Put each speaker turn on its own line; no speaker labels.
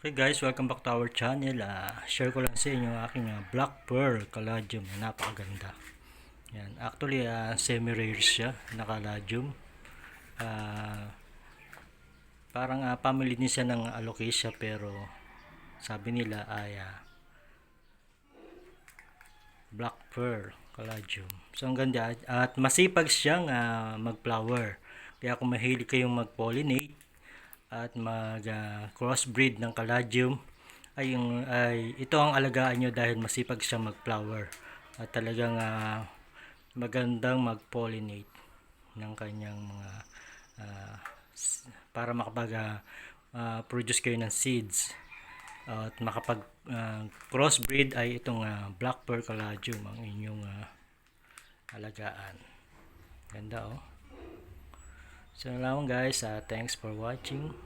Okay guys, welcome back to our channel. Ah, share ko lang sa inyo aking ah, Black Pearl Caladium na napakaganda. Yan, actually ah, semi-rare siya na Caladium. Ah, parang ah, family din siya ng alocasia pero sabi nila ay ah, Black Pearl Caladium. So ang ganda at masipag siyang ah, mag-flower. Kaya kung mahilig kayong mag-pollinate at mag ah, crossbreed ng caladium. Ay yung ay ito ang alagaan nyo dahil masipag siya mag-flower. At talagang ah, magandang mag-pollinate ng kanyang mga s- para makapag ah, produce kayo ng seeds. At makapag ah, crossbreed ay itong ah, black pearl caladium ang inyong ah, alagaan. Ganda oh So lang guys, ah, thanks for watching.